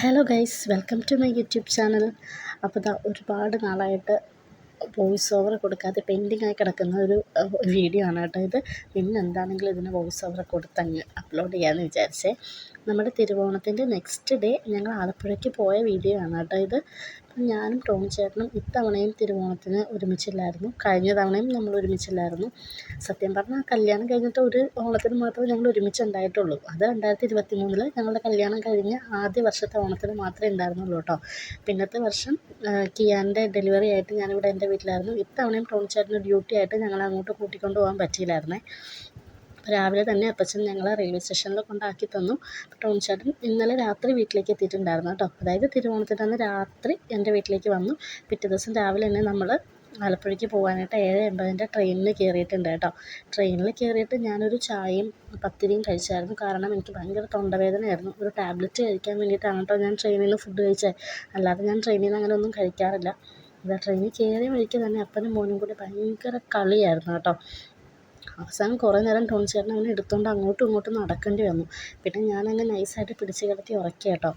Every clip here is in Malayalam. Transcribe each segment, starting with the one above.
Hello guys welcome to my YouTube channel. അപ്പോൾ ഇതാ ഒരുപാട് നാളായിട്ട് വോയിസ് ഓവർ കൊടുക്കാതെ പെൻഡിങ് ആയി കിടക്കുന്ന ഒരു വീഡിയോ ആണ് കേട്ടോ ഇത്. ഇന്ന് എന്താണെങ്കിലും ഇതിന് വോയിസ് ഓവർ കൊടുത്തങ്ങ് അപ്ലോഡ് ചെയ്യാമെന്ന് വിചാരിച്ചേ. നമ്മുടെ തിരുവോണത്തിന്റെ നെക്സ്റ്റ് ഡേ ഞങ്ങൾ ആലപ്പുഴയ്ക്ക് പോയ വീഡിയോ ആണ് കേട്ടോ ഇത്. ഞാനും ടോം ചേട്ടനും ഇത്തവണയും തിരുവോണത്തിന് ഒരുമിച്ചില്ലായിരുന്നു. കഴിഞ്ഞ തവണയും നമ്മൾ ഒരുമിച്ചില്ലായിരുന്നു. സത്യം പറഞ്ഞാൽ കല്യാണം കഴിഞ്ഞിട്ട് ഒരു ഓണത്തിന് മാത്രമേ ഞങ്ങൾ ഒരുമിച്ചുണ്ടായിട്ടുള്ളൂ. അത് രണ്ടായിരത്തി ഇരുപത്തി മൂന്നിൽ ഞങ്ങളുടെ കല്യാണം കഴിഞ്ഞ് ആദ്യ വർഷത്തെ ഓണത്തിന് മാത്രമേ ഉണ്ടായിരുന്നുള്ളൂ കേട്ടോ. പിന്നത്തെ വർഷം കിയാന്റെ ഡെലിവറി ആയിട്ട് ഞാനിവിടെ എന്റെ വീട്ടിലായിരുന്നു. ഇത്തവണയും ടോം ചേട്ടന് ഡ്യൂട്ടി ആയിട്ട് ഞങ്ങളെ അങ്ങോട്ട് കൂട്ടിക്കൊണ്ട് പോകാൻ പറ്റിയില്ലായിരുന്നേ. രാവിലെ തന്നെ അപ്പച്ചൻ ഞങ്ങളെ റെയിൽവേ സ്റ്റേഷനിൽ കൊണ്ടാക്കി തന്നു. ടോണി ചേട്ടൻ ഇന്നലെ രാത്രി വീട്ടിലേക്ക് എത്തിയിട്ടുണ്ടായിരുന്നു കേട്ടോ. അതായത് തിരുവോണത്തിന്റെ അന്ന് രാത്രി എന്റെ വീട്ടിലേക്ക് വന്നു. പിറ്റേ ദിവസം രാവിലെ തന്നെ നമ്മൾ ആലപ്പുഴയ്ക്ക് പോകാനായിട്ട് ഏഴ് എൺപതിന്റെ ട്രെയിനിൽ കയറിയിട്ടുണ്ട് കേട്ടോ. ട്രെയിനിൽ കയറിയിട്ട് ഞാനൊരു ചായയും പത്തിരിയും കഴിച്ചായിരുന്നു. കാരണം എനിക്ക് ഭയങ്കര തൊണ്ടവേദനയായിരുന്നു. ഒരു ടാബ്ലറ്റ് കഴിക്കാൻ വേണ്ടിയിട്ടാണ് കേട്ടോ ഞാൻ ട്രെയിനിൽ നിന്ന് ഫുഡ് കഴിച്ചത്. അല്ലാതെ ഞാൻ ട്രെയിനിൽ നിന്ന് അങ്ങനെ ഒന്നും കഴിക്കാറില്ല. ഇതാ ട്രെയിനിൽ കയറിയ വഴിക്ക് തന്നെ അപ്പനും മോനും കൂടി ഭയങ്കര കളിയായിരുന്നു കേട്ടോ. അവസാനം കുറേ നേരം ടോണി ചേട്ടൻ അങ്ങനെ എടുത്തുകൊണ്ട് അങ്ങോട്ടും ഇങ്ങോട്ടും നടക്കേണ്ടി വന്നു. പിന്നെ ഞാനങ്ങ് നൈസായിട്ട് പിടിച്ച് കിടത്തി ഉറക്കി കേട്ടോ.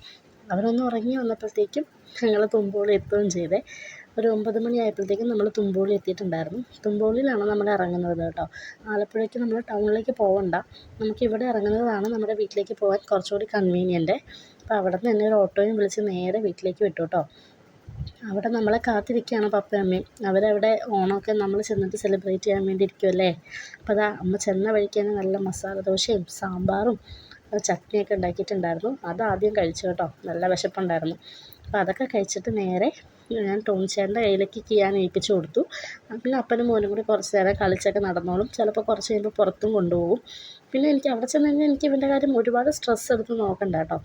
അവനൊന്ന് ഉറങ്ങി വന്നപ്പോഴത്തേക്കും ഞങ്ങൾ തുമ്പോളി എത്തുകയും ചെയ്തേ. ഒരു ഒമ്പത് മണി ആയപ്പോഴത്തേക്കും നമ്മൾ തുമ്പോളി എത്തിയിട്ടുണ്ടായിരുന്നു. തുമ്പോളിയിലാണ് നമ്മൾ ഇറങ്ങുന്നത് കേട്ടോ. ആലപ്പുഴയ്ക്ക് നമ്മൾ ടൗണിലേക്ക് പോകണ്ട നമുക്ക് ഇവിടെ ഇറങ്ങുന്നതാണ് നമ്മുടെ വീട്ടിലേക്ക് പോകാൻ കുറച്ചുകൂടി കൺവീനിയന്റ് അപ്പോൾ അവിടെ നിന്ന് തന്നെ ഒരു ഓട്ടോയും വിളിച്ച് നേരെ വീട്ടിലേക്ക് വിട്ടു കേട്ടോ. അവിടെ നമ്മളെ കാത്തിരിക്കുകയാണ് പപ്പയും അമ്മയും. അവരവിടെ ഓണമൊക്കെ നമ്മൾ ചെന്നിട്ട് സെലിബ്രേറ്റ് ചെയ്യാൻ വേണ്ടി ഇരിക്കുമല്ലേ അപ്പോൾ അതാ അമ്മ ചെന്ന വഴിക്ക് തന്നെ നല്ല മസാല ദോശയും സാമ്പാറും ചട്നിയൊക്കെ ഉണ്ടാക്കിയിട്ടുണ്ടായിരുന്നു. അതാദ്യം കഴിച്ചു കേട്ടോ. നല്ല വിശപ്പുണ്ടായിരുന്നു. അപ്പോൾ അതൊക്കെ കഴിച്ചിട്ട് നേരെ ഞാൻ ടോംചേന്റെ കയ്യിലേക്ക് കിയാൻ ഏൽപ്പിച്ചു കൊടുത്തു. പിന്നെ അപ്പനും മോനും കൂടി കുറച്ച് നേരം കളിച്ചൊക്കെ നടന്നോളും. ചിലപ്പോൾ കുറച്ച് കഴിയുമ്പോൾ പുറത്തും കൊണ്ടുപോകും. പിന്നെ എനിക്ക് അവിടെ ചെന്ന് കഴിഞ്ഞാൽ എനിക്ക് ഇവന്റെ കാര്യം ഒരുപാട് സ്ട്രെസ് എടുത്ത് നോക്കണ്ട കേട്ടോ.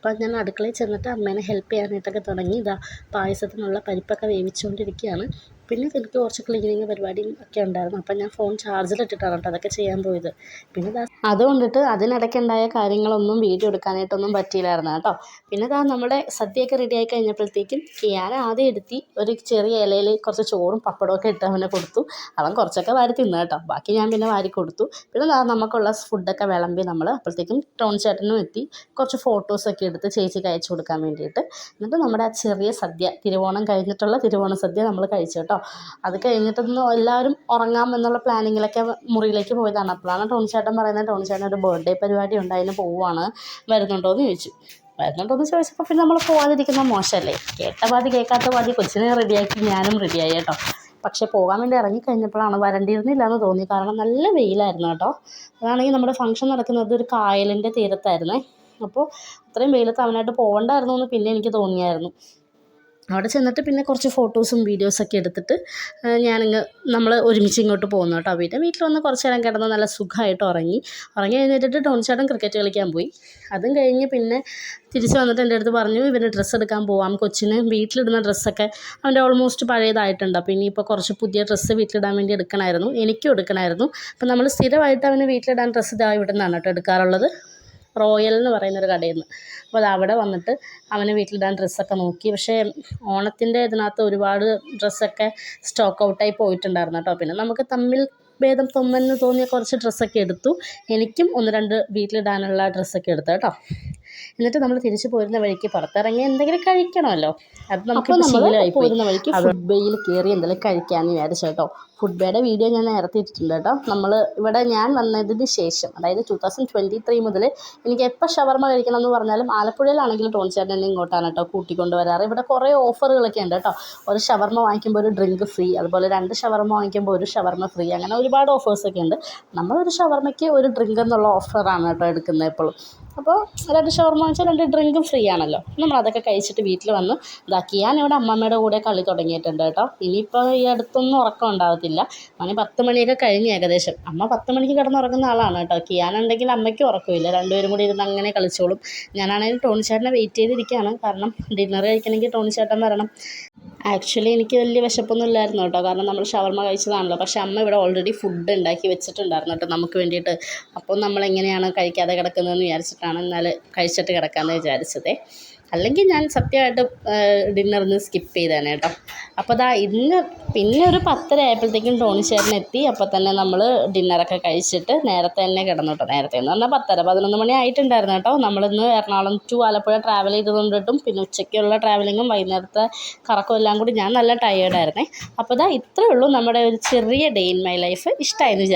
അപ്പോൾ ഞാൻ അടുക്കളയിൽ ചെന്നിട്ട് അമ്മേനെ ഹെൽപ്പ് ചെയ്യാനായിട്ടൊക്കെ തുടങ്ങി. ഇതാ പായസത്തിനുള്ള പരിപ്പൊക്കെ വേവിച്ചുകൊണ്ടിരിക്കുകയാണ്. പിന്നെ എനിക്ക് കുറച്ച് ക്ലീനിങ് പരിപാടിയും ഒക്കെ ഉണ്ടായിരുന്നു. അപ്പം ഞാൻ ഫോൺ ചാർജിലിട്ടിട്ടാണ് കേട്ടോ അതൊക്കെ ചെയ്യാൻ പോയത്. പിന്നെ അതുകൊണ്ടിട്ട് അതിനിടയ്ക്കുണ്ടായ കാര്യങ്ങളൊന്നും വീഡിയോ എടുക്കാനായിട്ടൊന്നും പറ്റിയില്ലായിരുന്നു കേട്ടോ. പിന്നെ ദാ നമ്മുടെ സദ്യയൊക്കെ റെഡി ആയി കഴിഞ്ഞപ്പോഴത്തേക്കും ഞാൻ ആദ്യം എടുത്തി ഒരു ചെറിയ ഇലയിൽ കുറച്ച് ചോറും പപ്പടമൊക്കെ ഇട്ട് അവനെ കൊടുത്തു. അവൻ കുറച്ചൊക്കെ വാരി തിന്നു കേട്ടോ. ബാക്കി ഞാൻ പിന്നെ വാരി കൊടുത്തു. പിന്നെ നമുക്കുള്ള ഫുഡൊക്കെ വിളമ്പി നമ്മൾ അപ്പോഴത്തേക്കും ടോൺ ചേട്ടനും എത്തി. കുറച്ച് ഫോട്ടോസൊക്കെ എടുത്ത് ചേച്ചിക്ക് അയച്ചു കൊടുക്കാൻ വേണ്ടിയിട്ട്. എന്നിട്ട് നമ്മുടെ ആ ചെറിയ സദ്യ തിരുവോണം കഴിഞ്ഞിട്ടുള്ള തിരുവോണ സദ്യ നമ്മൾ കഴിച്ചു കേട്ടോ. അത് കഴിഞ്ഞിട്ടൊന്ന് എല്ലാവരും ഉറങ്ങാം എന്നുള്ള പ്ലാനിങ്ങിലൊക്കെ മുറിയിലേക്ക് പോയതാണ്. അപ്പോഴാണ് ടോണി ചേട്ടൻ പറയുന്നത് ടോണി ചേട്ടൻ ഒരു ബർത്ത്ഡേ പരിപാടി ഉണ്ട് അതിന് പോവുകയാണ് വരുന്നുണ്ടോ എന്ന് ചോദിച്ചു. വരുന്നുണ്ടോ എന്ന് ചോദിച്ചപ്പോൾ പിന്നെ നമ്മൾ പോകാതിരിക്കുന്ന മോശമല്ലേ? കേട്ട പാതി കേൾക്കാത്ത പാതി കൊച്ചിനെ റെഡിയാക്കി ഞാനും റെഡിയായി കേട്ടോ. പക്ഷെ പോകാൻ വേണ്ടി ഇറങ്ങിക്കഴിഞ്ഞപ്പോഴാണ് വരണ്ടിയിരുന്നില്ല എന്ന് തോന്നി. കാരണം നല്ല വെയിലായിരുന്നു കേട്ടോ. അതാണെങ്കിൽ നമ്മുടെ ഫംഗ്ഷൻ നടക്കുന്നത് ഒരു കായലിന്റെ തീരത്തായിരുന്നേ. അപ്പോൾ അത്രയും വെയിലത്ത് അവനായിട്ട് പോകണ്ടായിരുന്നു എന്ന് പിന്നെ എനിക്ക് തോന്നിയായിരുന്നു. അവിടെ ചെന്നിട്ട് പിന്നെ കുറച്ച് ഫോട്ടോസും വീഡിയോസൊക്കെ എടുത്തിട്ട് ഞാനിങ്ങ് നമ്മൾ ഒരുമിച്ച് ഇങ്ങോട്ട് പോകുന്നു കേട്ടോ. പിന്നെ വീട്ടിൽ വന്ന് കുറച്ച് നേരം കിടന്ന് നല്ല സുഖമായിട്ട് ഉറങ്ങി. ഉറങ്ങി കഴിഞ്ഞിട്ട് ടോണിച്ചേട്ടൻ ക്രിക്കറ്റ് കളിക്കാൻ പോയി. അതും കഴിഞ്ഞ് പിന്നെ തിരിച്ച് വന്നിട്ട് എന്റെ അടുത്ത് പറഞ്ഞു ഇവന് ഡ്രസ്സ് എടുക്കാൻ പോവാം. കൊച്ചിന് വീട്ടിലിടുന്ന ഡ്രസ്സൊക്കെ അവന്റെ ഓൾമോസ്റ്റ് പഴയതായിട്ടുണ്ട്. അപ്പോൾ ഇനിയിപ്പോൾ കുറച്ച് പുതിയ ഡ്രസ്സ് വീട്ടിലിടാൻ വേണ്ടി എടുക്കണമായിരുന്നു എനിക്കും എടുക്കണമായിരുന്നു അപ്പോൾ നമ്മൾ സ്ഥിരമായിട്ട് അവന് വീട്ടിലിടാൻ ഡ്രസ്സ് ഇതാ ഇവിടെ നിന്നാണ് കേട്ടോ എടുക്കാറുള്ളത്. റോയൽ എന്ന് പറയുന്നൊരു കടയിൽ അപ്പോൾ അത് അവിടെ വന്നിട്ട് അവന് വീട്ടിലിടാൻ ഡ്രസ്സൊക്കെ നോക്കി. പക്ഷേ ഓണത്തിന്റെ ഇതിനകത്ത് ഒരുപാട് ഡ്രസ്സൊക്കെ സ്റ്റോക്ക് ഔട്ടായി പോയിട്ടുണ്ടായിരുന്നു കേട്ടോ. പിന്നെ നമുക്ക് തമ്മിൽ ഭേദം തൊന്നെന്ന് തോന്നിയ കുറച്ച് ഡ്രസ്സൊക്കെ എടുത്തു. എനിക്കും ഒന്ന് രണ്ട് വീട്ടിലിടാനുള്ള ഡ്രസ്സൊക്കെ എടുത്തു കേട്ടോ. എന്നിട്ട് നമ്മൾ തിരിച്ചു പോരുന്ന വഴിക്ക് പുറത്തിറങ്ങി എന്തെങ്കിലും കഴിക്കണമല്ലോ. അത് നമുക്ക് ശീലമായി പോരുന്ന വഴിക്ക് ഫുഡ് ബേയിൽ കയറി എന്തെങ്കിലും കഴിക്കാമെന്ന് വിചാരിച്ചു കേട്ടോ. ഫുഡ് ബേയുടെ വീഡിയോ ഞാൻ നേരത്തെ ഇട്ടിട്ടുണ്ട് കേട്ടോ. നമ്മൾ ഇവിടെ ഞാൻ വന്നതിന് ശേഷം അതായത് ടു തൗസൻഡ് ട്വന്റി ത്രീ മുതൽ എനിക്ക് എപ്പോൾ ഷവർമ കഴിക്കണം എന്ന് പറഞ്ഞാലും ആലപ്പുഴയിലാണെങ്കിലും ടോൺചേട്ടൻ എന്നെ ഇങ്ങോട്ടാണ് കേട്ടോ കൂട്ടിക്കൊണ്ട് വരാറ്. ഇവിടെ കുറേ ഓഫറുകളൊക്കെ ഉണ്ട് കേട്ടോ. ഒരു ഷവർമ വാങ്ങിക്കുമ്പോൾ ഒരു ഡ്രിങ്ക് ഫ്രീ അതുപോലെ രണ്ട് ഷവർമ വാങ്ങിക്കുമ്പോൾ ഒരു ഷവർമ ഫ്രീ അങ്ങനെ ഒരുപാട് ഓഫേഴ്സൊക്കെ ഉണ്ട്. നമ്മളൊരു ഷവർമയ്ക്ക് ഒരു ഡ്രിങ്ക് എന്നുള്ള ഓഫറാണ് കേട്ടോ എടുക്കുന്നത് എപ്പോഴും അപ്പോൾ രണ്ട് ഷവർമ വെച്ചാൽ രണ്ട് ഡ്രിങ്കും ഫ്രീ ആണല്ലോ. നമ്മൾ അതൊക്കെ കഴിച്ചിട്ട് വീട്ടിൽ വന്ന്. ഇതാക്കി ഞാൻ ഇവിടെ അമ്മമ്മയുടെ കൂടെ കളി തുടങ്ങിയിട്ടുണ്ട് കേട്ടോ. ഇനിയിപ്പോൾ ഈ അടുത്തൊന്നും ഉറക്കം ഉണ്ടാകത്തില്ല മണി പത്ത് മണിയൊക്കെ കഴിഞ്ഞ് ഏകദേശം. അമ്മ പത്ത് മണിക്ക് കിടന്നുറങ്ങുന്ന ആളാണ് കേട്ടോ. കിയാനുണ്ടെങ്കിൽ അമ്മയ്ക്ക് ഉറക്കമില്ല. രണ്ടുപേരും കൂടി ഇരുന്ന് അങ്ങനെ കളിച്ചോളും. ഞാനാണെങ്കിൽ ടോണിച്ചേട്ടനെ വെയിറ്റ് ചെയ്തിരിക്കുകയാണ്. കാരണം ഡിന്നർ കഴിക്കണമെങ്കിൽ ടോണിച്ചേട്ടൻ വരണം. ആക്ച്വലി എനിക്ക് വലിയ വിശപ്പൊന്നും ഇല്ലായിരുന്നു കേട്ടോ. കാരണം നമ്മൾ ഷവർമ കഴിച്ചതാണല്ലോ. പക്ഷേ അമ്മ ഇവിടെ ഓൾറെഡി ഫുഡ് ഉണ്ടാക്കി വെച്ചിട്ടുണ്ടായിരുന്നു കേട്ടോ നമുക്ക് വേണ്ടിയിട്ട്. അപ്പോൾ നമ്മൾ എങ്ങനെയാണ് കഴിക്കാതെ കിടക്കുന്നതെന്ന് വിചാരിച്ചിട്ടാണ് എന്നാൽ കഴിച്ചിട്ട് കിടക്കാമെന്ന് വിചാരിച്ചതേ. അല്ലെങ്കിൽ ഞാൻ സത്യമായിട്ട് ഡിന്നറിന്ന് സ്കിപ്പ് ചെയ്തേനെ കേട്ടോ. അപ്പോൾ ദാ ഇന്ന് പിന്നെ ഒരു പത്തര ആയപ്പോഴത്തേക്കും ടോണി ചേട്ടൻ എത്തി. അപ്പോൾ തന്നെ നമ്മൾ ഡിന്നറൊക്കെ കഴിച്ചിട്ട് നേരത്തെ തന്നെ കിടന്നു കേട്ടോ നേരത്തെ എന്ന് പറഞ്ഞാൽ പത്തര പതിനൊന്ന് മണി ആയിട്ടുണ്ടായിരുന്നു കേട്ടോ നമ്മളിന്ന് എറണാകുളം ടു ആലപ്പുഴ ട്രാവൽ ചെയ്തുകൊണ്ടിട്ടും പിന്നെ ഉച്ചയ്ക്കുള്ള ട്രാവലിങ്ങും വൈകുന്നേരത്തെ കറക്കും എല്ലാം കൂടി ഞാൻ നല്ല ടയേർഡായിരുന്നേ അപ്പോൾ ഇതാ ഇത്രയേ ഉള്ളൂ നമ്മുടെ ഒരു ചെറിയ ഡേ ഇൻ മൈ ലൈഫ് ഇഷ്ടമായെന്ന് വിചാരിച്ചു